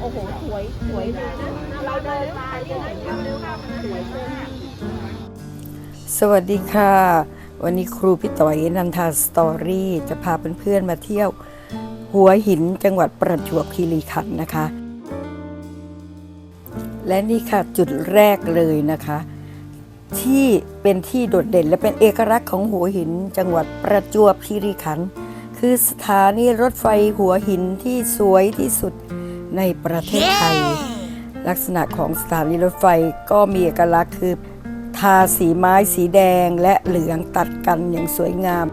โอ้โห สวย สวยเลยนะเราเดินมาเนี่ยเห็นวิวเร็วมากนะสวยเลยอะสวัสดีค่ะ วันนี้ครูพี่ต่อยนันทาสตอรี่จะพาเพื่อนๆมาเที่ยว หัวหินจังหวัดประจวบคีรีขันธ์นะคะ และนี่ค่ะจุดแรกเลยนะคะ ที่เป็นที่โดดเด่นและเป็นเอกลักษณ์ของหัวหินจังหวัดประจวบคีรีขันธ์คือสถานีรถไฟหัวหินที่สวยที่สุด ในประเทศไทย ลักษณะของสถานีรถไฟก็มีเอกลักษณ์คือ ทาสีไม้สีแดงและเหลืองตัดกันอย่างสวยงาม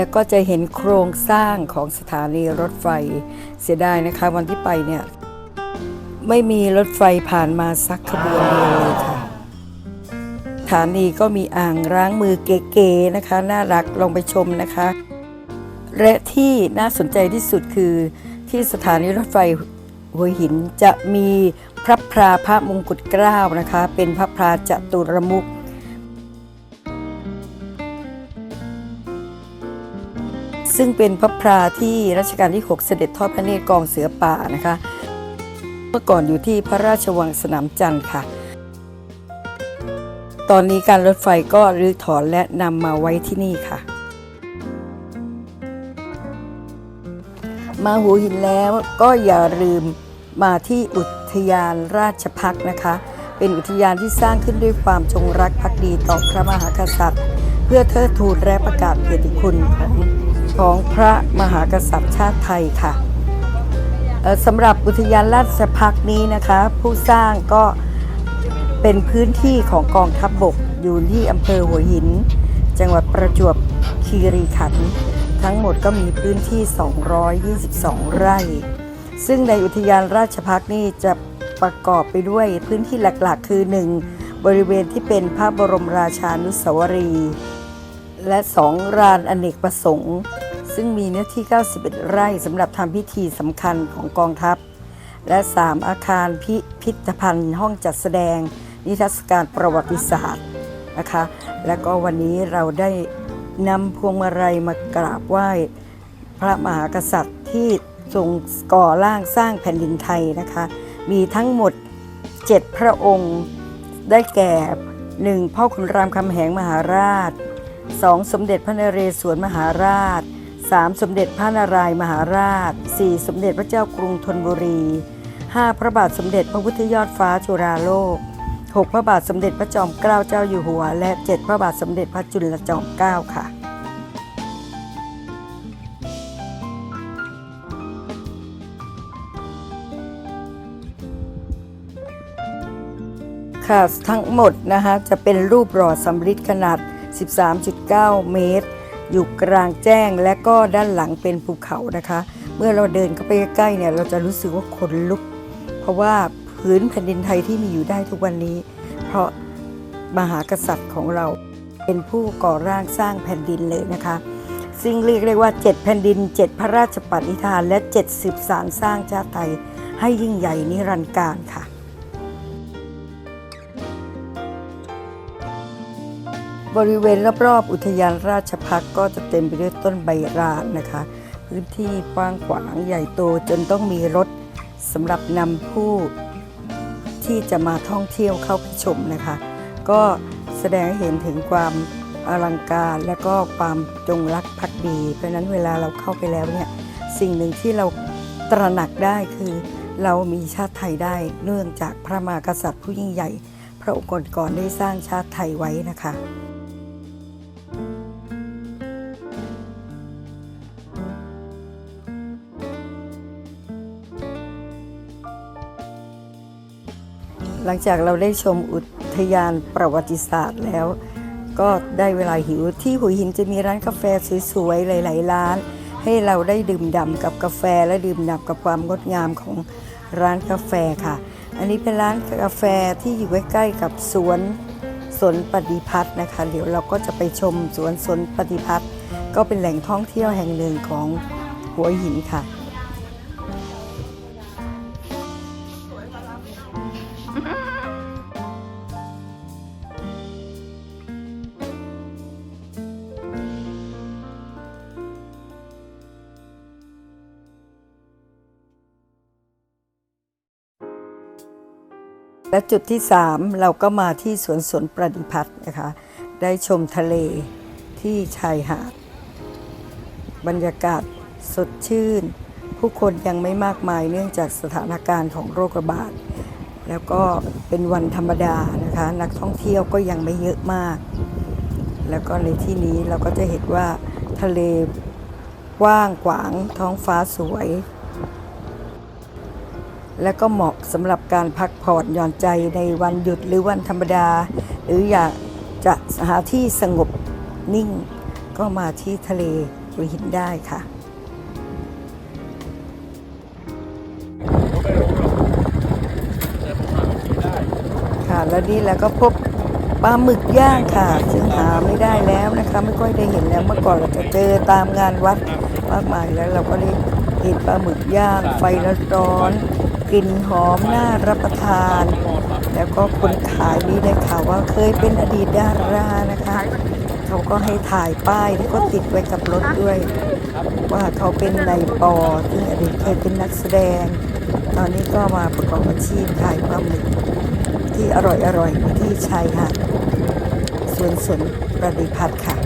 แล้วก็จะเห็นโครงสร้างของสถานีรถไฟเสียดายนะคะ วันที่ไปเนี่ย ไม่มีรถไฟผ่านมาสักขบวนเดียวเลยค่ะสถานีก็มีอ่างล้างมือเก๋ๆนะคะ น่ารักลองไปชมนะคะ และที่น่าสนใจที่สุดคือที่สถานีรถไฟหัวหินจะมีพระพราพระมงกุฎเกล้านะคะ เป็นพระพราจตุรมุข ซึ่งเป็นพระพราที่รัชกาลที่ 6 เสด็จทอดพระเนตรกองเสือป่านะคะ เมื่อก่อนอยู่ที่พระราชวังสนามจันทร์ค่ะ ตอนนี้การรถไฟก็รื้อถอนและนำมาไว้ที่นี่ค่ะ มาหัวหินแล้วก็อย่าลืมมาที่อุทยานราชพักนะคะ เป็นอุทยานที่สร้างขึ้นด้วยความจงรักภักดีต่อพระมหากษัตริย์ เพื่อเทิดทูนและประกาศเกียรติคุณของ ของพระมหากษัตริย์ชาติไทยค่ะสำหรับอุทยานราชพักนี้นะคะ ผู้สร้างก็เป็นพื้นที่ของกองทัพบบกอยู่ที่อำเภอหัวหิน จังหวัดประจวบคีรีขันธ์ทั้งหมดก็มีพื้นที่ 222 ไร่ ซึ่งในอุทยานราชพักนี่จะประกอบไปด้วยพื้นที่หลักๆ คือ 1. บริเวณที่เป็นพระบรมราชานุสาวรีย์และ 2 รานอเนกประสงค์ ซึ่งมีเนื้อที่ 91 ไร่สำหรับทำพิธีสำคัญของกองทัพ และ 3 อาคารพิพิธภัณฑ์ห้องจัดแสดง นิทรรศการประวัติศาสตร์นะคะ และก็วันนี้เราได้นำพวงมาลัยมากราบไหว้พระมหากษัตริย์ที่ทรงก่อร่างสร้างแผ่นดินไทยนะคะ มีทั้งหมด 7 พระองค์ได้แก่ 1. พ่อขุนรามคำแหงมหาราช 2. สมเด็จพระนเรศวรมหาราช 3. สมเด็จพระนารายมหาราช 4. สมเด็จพระเจ้ากรุงธนบุรี 5. พระบาทสมเด็จพระพุทธยอดฟ้าจุฬาโลก 6. พระบาทสมเด็จพระจอมเกล้าเจ้าอยู่หัว และ 7 พระบาทสมเด็จพระจุลจอมเกล้าค่ะค่ะทั้งหมดนะคะจะเป็นรูปหล่อสำริดขนาด 13.9 เมตร อยู่กลางแจ้งและก็ด้านหลังเป็นภูเขานะคะ เมื่อเราเดินเข้าไปใกล้ๆเนี่ยเราจะรู้สึกว่าขนลุก เพราะว่าพื้นแผ่นดินไทยที่มีอยู่ได้ทุกวันนี้ เพราะมหากษัตริย์ของเราเป็นผู้ก่อร่างสร้างแผ่นดินเลยนะคะ ซึ่งเรียกได้ว่า 7 แผ่นดิน 7 พระราชปณิธาน และ70สารสร้างชาติไทย ให้ยิ่งใหญ่นิรันดร์การค่ะ บริเวณรอบๆอุทยานราชพักก็จะเต็มไปด้วยต้นใบรานนะคะ พื้นที่กว้างขวางใหญ่โตจนต้องมีรถสำหรับนำผู้ที่จะมาท่องเที่ยวเข้าไปชมนะคะ ก็แสดงให้เห็นถึงความอลังการและก็ความจงรักภักดี เพราะนั้นเวลาเราเข้าไปแล้วเนี่ยสิ่งหนึ่งที่เราตระหนักได้คือเรามีชาติไทยได้เนื่องจากพระมหากษัตริย์ผู้ยิ่งใหญ่ พระองค์ก่อนได้สร้างชาติไทยไว้นะคะ ลังจากเราได้ชมอุทยานประวัติศาสตร์แล้ว ก็ได้เวลาหิวที่หัวหินจะมีร้านกาแฟสวยๆหลาย ๆ ร้าน ให้เราได้ดื่มด่ำกับกาแฟและดื่มด่ำกับความงดงามของร้านกาแฟค่ะ อันนี้เป็นร้านกาแฟที่อยู่ใกล้ๆกับสวนสวนปฏิพัฒน์นะคะ เดี๋ยวเราก็จะไปชมสวนสวนปฏิพัฒน์ก็เป็นแหล่งท่องเที่ยวแห่งหนึ่งของหัวหินค่ะ และจุดที่ 3 เราก็มาที่สวนสวนประดิพัฒน์นะคะ ได้ชมทะเลที่ชายหาด บรรยากาศสดชื่น ผู้คนยังไม่มากมายเนื่องจากสถานการณ์ของโรคระบาด แล้วก็เป็นวันธรรมดานะคะ นักท่องเที่ยวก็ยังไม่เยอะมาก แล้วก็ในที่นี้เราก็จะเห็นว่าทะเลกว้างขวางท้องฟ้าสวย และก็เหมาะสำหรับการพักผ่อนหย่อนใจในวันหยุดหรือวันธรรมดา หรืออยากจะหาที่สงบนิ่ง ก็มาที่ทะเลหัวหินได้ค่ะค่ะแล้วนี่แล้วก็พบปลาหมึกย่างค่ะ ซึ่งหาไม่ได้แล้วนะคะ ไม่ค่อยได้เห็นแล้วเมื่อก่อนเราจะเจอตามงานวัดมากมายแล้วเราก็ได้เห็นปลาหมึกย่างไฟร้อนๆ กลิ่นหอมน่ารับประทาน แล้วก็คนขายนี่ได้ข่าวว่าเคยเป็นอดีตดารานะคะเขาก็ให้ถ่ายป้ายแล้วก็ติดไว้กับรถด้วย ว่าเขาเป็นนายปอที่อดีตเคยเป็นนักแสดง ตอนนี้ก็มาประกอบอาชีพขายปลาหมึกที่อร่อยอร่อยๆที่ชายหาดสวนสนประดิพัฒน์ค่ะ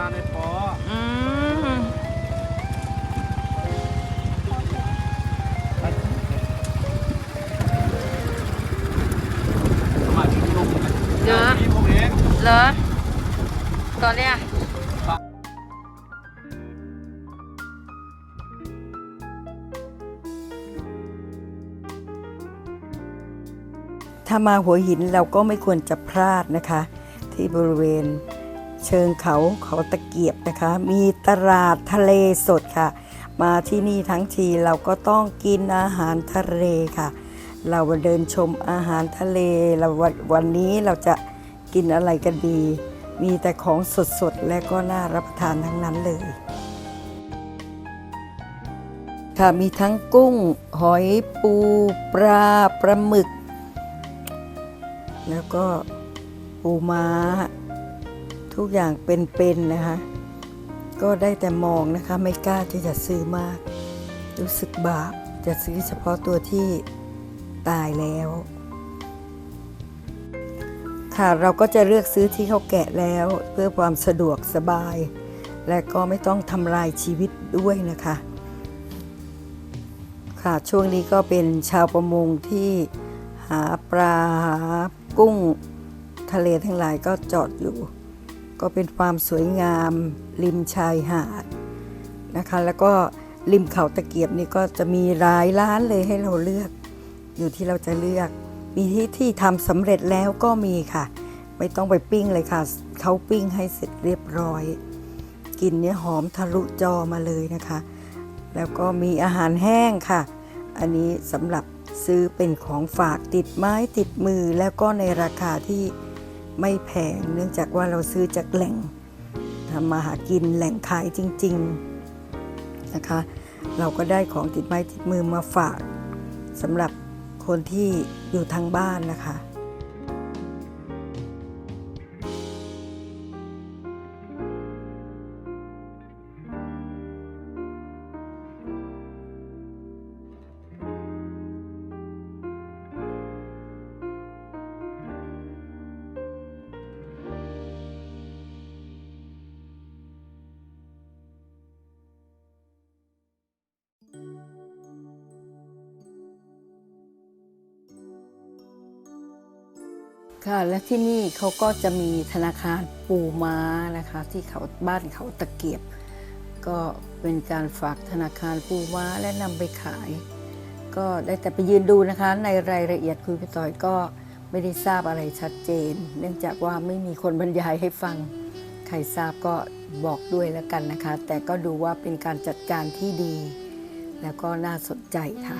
าในปออืมมัครที่ลงเยอที่ผมเองเหรอตอนเนี้ยถ้ามาหัวหินเราก็ไม่ควรจะพลาดนะคะ ที่บริเวณ เชิงเขาเขาตะเกียบนะคะ มีตลาดทะเลสดค่ะ มาที่นี่ทั้งทีเราก็ต้องกินอาหารทะเลค่ะ เราเดินชมอาหารทะเลเราวันวันนี้เราจะกินอะไรกันดี มีแต่ของสดๆ และก็น่ารับประทานทั้งนั้นเลย ค่ะมีทั้งกุ้ง หอยปูปลาปลาหมึก แล้วก็ปูม้า ทุกอย่างเป็นๆนะคะ ก็ได้แต่มองนะคะ ไม่กล้าที่จะซื้อมาก รู้สึกบาปจะซื้อเฉพาะตัวที่ตายแล้ว ค่ะเราก็จะเลือกซื้อที่เขาแกะแล้วเพื่อความสะดวกสบาย และก็ไม่ต้องทำลายชีวิตด้วยนะคะ ค่ะช่วงนี้ก็เป็นชาวประมงที่หาปลาหากุ้งทะเลทั้งหลายก็จอดอยู่ ก็เป็นความสวยงาม ริมชายหาดนะคะ แล้วก็ริมเขาตะเกียบนี่ก็จะมีหลายร้านเลยให้เราเลือก อยู่ที่เราจะเลือก มีที่ที่ทำสำเร็จแล้วก็มีค่ะ ไม่ต้องไปปิ้งเลยค่ะเขาปิ้งให้เสร็จเรียบร้อยกลินเนี่ยหอมทะลุจอมาเลยนะคะ แล้วก็มีอาหารแห้งค่ะ อันนี้สำหรับซื้อเป็นของฝากติดไม้ติดมือแล้วก็ในราคาที่ ไม่แพง เนื่องจากว่าเราซื้อจากแหล่งทำมาหากินแหล่งขายจริง ๆนะคะ เราก็ได้ของติดไม้ติดมือมาฝากสำหรับคนที่อยู่ทางบ้านนะคะ ค่ะและที่นี่เขาก็จะมีธนาคารปูม้านะคะ ที่เขาบ้านเขาตะเกียบ ก็เป็นการฝากธนาคารปูม้าและนำไปขาย ก็ได้แต่ไปยืนดูนะคะ ในรายละเอียดคุยพี่ต่อยก็ไม่ได้ทราบอะไรชัดเจน เนื่องจากว่าไม่มีคนบรรยายให้ฟัง ใครทราบก็บอกด้วยแล้วกันนะคะ แต่ก็ดูว่าเป็นการจัดการที่ดี แล้วก็น่าสนใจค่ะ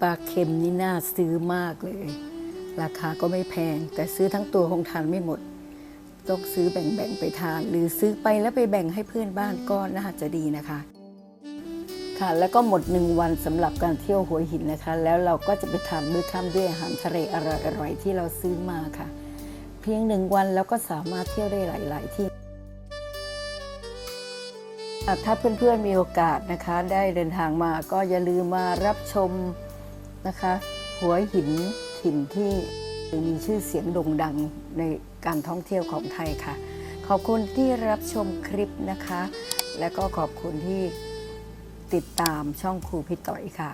ปลาเค็มนี่น่าซื้อมากเลย ราคาก็ไม่แพง แต่ซื้อทั้งตัวคงทานไม่หมด ต้องซื้อแบ่งๆไปทาน หรือซื้อไปแล้วไปแบ่งให้เพื่อนบ้านก็น่าจะดีนะคะ ค่ะแล้วก็หมดหนึ่งวันสำหรับการเที่ยวหัวหินนะคะ แล้วเราก็จะไปทานมื้อค่ำด้วยอาหารทะเลอร่อยๆที่เราซื้อมาค่ะ เพียงหนึ่งวันแล้วก็สามารถเที่ยวได้หลาย ๆ ที่ ถ้าเพื่อนๆมีโอกาสนะคะ ได้เดินทางมาก็อย่าลืมมารับชมนะคะ หัวหินถิ่นที่มีชื่อเสียงโด่งดังในการท่องเที่ยวของไทยค่ะ ขอบคุณที่รับชมคลิปนะคะ และก็ขอบคุณที่ติดตามช่องครูพี่ต่อยค่ะ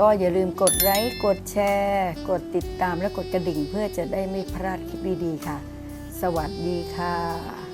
ก็อย่าลืมกดไลค์กดแชร์ กดติดตามและกดกระดิ่งเพื่อจะได้ไม่พลาดคลิปดีๆค่ะ สวัสดีค่ะ